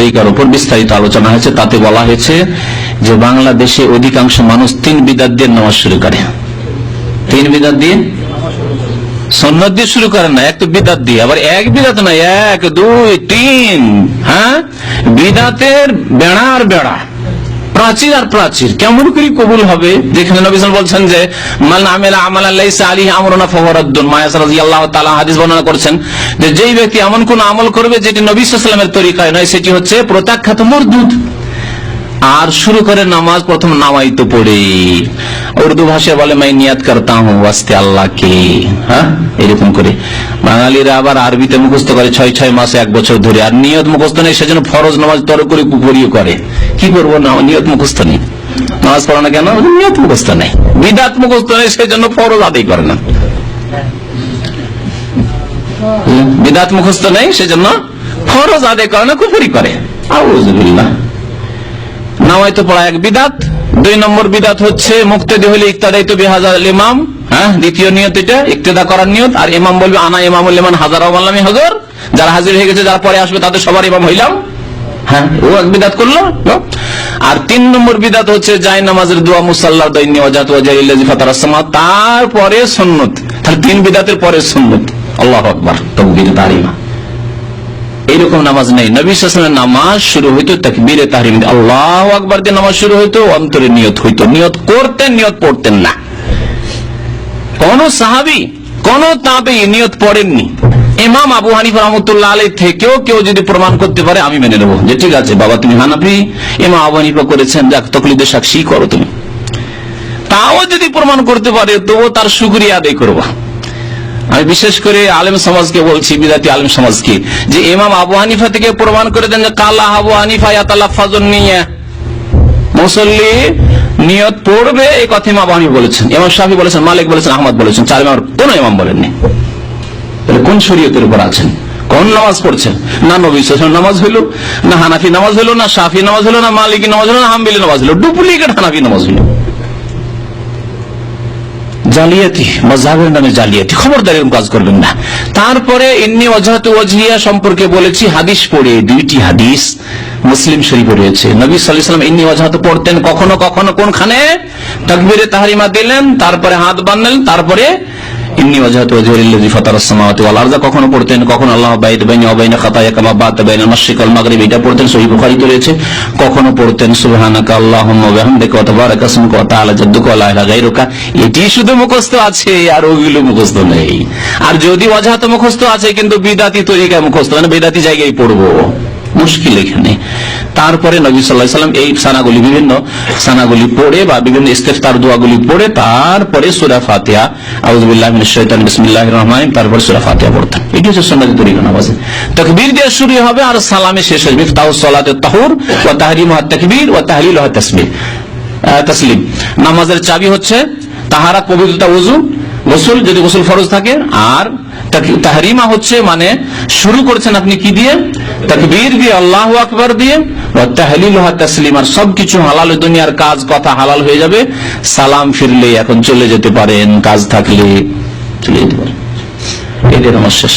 তরিকার উপর বিস্তারিত আলোচনা হয়েছে। তাতে বলা হয়েছে যে বাংলাদেশে অধিকাংশ মানুষ তিন বিদাত দিয়ে নামাজ শুরু করে। তিন বিদাত দিয়ে? সন্ন্যত দিয়ে শুরু করেন না, এক তো বিদাত দিয়ে। আবার এক বিদাত না, এক, দুই, তিন হ্যাঁ? বিদাতের বেড়া আর বেড়া। প্রাচীর আর প্রাচীর, কেমন করে কবুল হবে? যেখানে নবী বলছেন যে, মান আমেলা আমাল আল্লাহ আলী আমরনা ফহরাদ্দুন মায়াস রাদিয়াল্লাহু তাআলা হাদিস বর্ণনা করছেন যে, যেই ব্যক্তি এমন কোন আমল করবে যেটি নবী সালামের তরিকায় নয়, সেটি হচ্ছে প্রত্যাখ্যাত মরদুদ। আর শুরু করে নামাজ প্রথম নামাইতো পড়ে। উর্দু ভাষায় বলে, মাই নিয়াত করতা হুঁ ওয়াস্তে আল্লাহকে। হ্যাঁ? এরকম করে। বাঙালিরা আবার আরবিতে মুখস্থ করে ছয় ছয় মাসে এক বছর ধরে। আর নিয়ত মুখস্থ নেই, সেজন্য ফরজ নামাজ তর করে কুকুরিও করে। কি করব? না, নিয়ত মুখস্থ নেই। নামাজ পড়ো না কেন? নিয়ত মুখস্থ নেই। বিদাত মুখস্থ নেই, সেজন্য ফরজ আদায় করে না। বিদাত মুখস্থ নেই, সেজন্য ফরজ আদায় করে না, কুফুরি করে। আউযুবিল্লাহ। নামাইতে পড়া এক বিদাত। দুই নম্বর বিদাত হচ্ছে মুক্তি হলে ইকতাদাইতো বিহাজার ইমাম। হ্যাঁ দ্বিতীয় নিয়ত এটা, ইকতেদা করার নিয়ত। আর ইমাম বলবে, আনা ইমাম ইমান হাজার আল্লামী হাজার। যারা হাজির হয়ে গেছে, যারা পরে আসবে, তাদের সবার ইমাম হইলাম। হ্যাঁ ও এক বিদাত করল। আর তিন নম্বর বিদাত হচ্ছে নামাজের দোয়া মুসাল্লাহ দৈন্য ওজাইল্লাজি ফাতারাসমা তারপরে সুন্নত। তাহলে তিন বিদাতের পরে সুন্নত। আল্লাহ আকবার। তকবীর তারিমা এইরকম নামাজ নেই। নবী সালামের নামাজ শুরু হইতো তাকবীরে তাহরিম আল্লাহ আকবর দিয়ে নামাজ শুরু হইতো, অন্তরে নিয়ত হইতো। নিয়ত করতেন, নিয়ত পড়তেন না। কোন সাহাবি, কোন তাবে নিয়ত পড়েননি। ইমাম আবু হানিফ রহমতুল্লাহ আলী থেকেও কেউ যদি প্রমাণ করতে পারে, আমি মেনে নেব। যে ঠিক আছে, বাবা তুমি হানাফি, ইমাম আবু হানিফা করেছেন, যাক, তকলিদের সাক্ষী করো তুমি। তাও যদি প্রমাণ করতে পারে তবু তার সুক্রিয়া আদায় করব। আমি বিশেষ করে আলেম সমাজকে বলছি, বিদাতি আলেম সমাজকে, যে ইমাম আবু হানিফা থেকে প্রমাণ করে দেন যে কালা আবু হানিফা ইয়াতাল্লাহ ফাজন নিয়ে। মুসল্লি নিয়ত পড়বে, এই কথা ইমাম আবু হানিফা বলেছেন, ইমাম শাফি বলেছেন, মালিক বলেছেন, আহমদ বলেছেন, চার ইমাম, কোন ইমাম বলেননি তাহলে কোন শরীয়তের উপর আছেন? কোন নামাজ পড়ছেন? না নবী নামাজ হইল, না হানাফি নামাজ হইল, না শাফি নামাজ হইল, না মালিকি নামাজ হইল, না হাম্বিলি নামাজ হইল, ডুপ্লিকেট হানাফি নামাজ হইল। জালিয়াতি মজাহের নামে জালিয়াতি। খবরদার এরকম কাজ করবেন না। তারপরে এমনি অজাহাত ওয়াজহিয়া সম্পর্কে বলেছি, হাদিস পড়ে, দুইটি হাদিস মুসলিম শরীফে রয়েছে। নবী সাল্লাহ সাল্লাম ইন্নি অজাহাত পড়তেন কখনো কখনো কোনখানে? তকবিরে তাহারিমা দিলেন, তারপরে হাত বাঁধলেন, তারপরে ইন্নি ফাতারাস সামাওয়াতি ওয়াল কখনো পড়তেন, কখনো আল্লাহ বাইত বাইনি ওয়া বাইনা খাতায়া কামা বাত বাইনাল মাশরিক মাগরিব। এটা পড়তেন সহিহ বুখারীতে রয়েছে। কখনো পড়তেন, সুবহানাকা আল্লাহুম্মা ওয়া বিহামদিকা ওয়া তাবারাকা ইসমুকা ওয়া তাআলা ওয়া লা ইলাহা গায়রুকা। এটি শুধু মুখস্থ আছে, আর ওগুলো মুখস্থ নেই। আর যদি ওয়াজহাত মুখস্থ আছে, কিন্তু বিদাতি তরিকায় মুখস্থ। মানে বিদাতি জায়গায় পড়ব। মুশকিল এখানে। তারপরে নবী সাল্লাহ সাল্লাম এই সানাগুলি বিভিন্ন সানাগুলি পড়ে বা বিভিন্ন ইস্তেফতার দোয়াগুলি পড়ে তারপরে সুরা ফাতিহা। আউযুবিল্লাহ মিনাশ শাইতানির বিসমিল্লাহির রহমানির রহিম তারপরে সুরা ফাতিহা পড়তেন এটি হচ্ছে সুন্নাতি তরিকা নামাজে। তাকবীর দিয়ে শুরু হবে আর সালামে শেষ হবে। মিফতাহুস সালাতে তাহুর ওয়া তাহরিমু তাকবীর ওয়া তাহলিলু তাসবিহ। আহ, তাসলিম। নামাজের চাবি হচ্ছে তাহারা পবিত্রতা ওযু গোসল যদি গোসল ফরজ থাকে। আর তাহরিমা হচ্ছে মানে শুরু করেছেন আপনি কি দিয়ে? তাকবীর দিয়ে আল্লাহ আকবর দিয়ে তাহলিল তাহলিল তসলিম আর সবকিছু হালাল দুনিয়ার কাজ, কথা হালাল হয়ে যাবে। সালাম ফিরলে এখন চলে যেতে পারেন, কাজ থাকলে চলে যেতে পারেন। এদের আমার শেষ।